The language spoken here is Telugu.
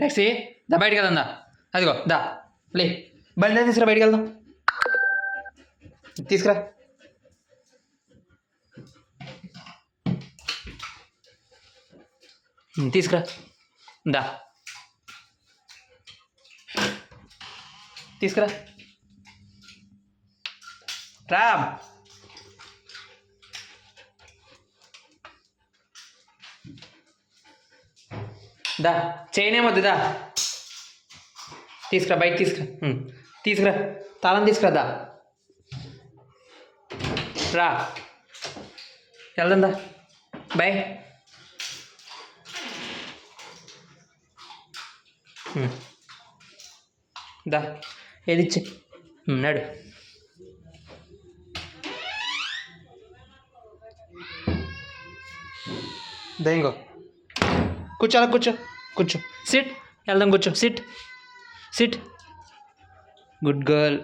లెక్సీ దా బయటికి వెళ్దాం దా. అదిగో దా. లే బండి తీసుకురా బయటికి వెళ్దాం. తీసుకురా. తీసుకురా. దా. తీసుకురా. రామ్. దా చేయనేమొద్దు దా. తీసుకురా బయట తీసుకురా. తీసుకురా తాళం తీసుకురా దా. రా. వెళ్దాం దా. బాయ్ దా ఏది ఇచ్చి? నడు. దా ఇంకో కూర్చో అలా కూర్చో కూర్చో సిట్ వెళ్దాం కూర్చో సిట్ సిట్ గుడ్ గర్ల్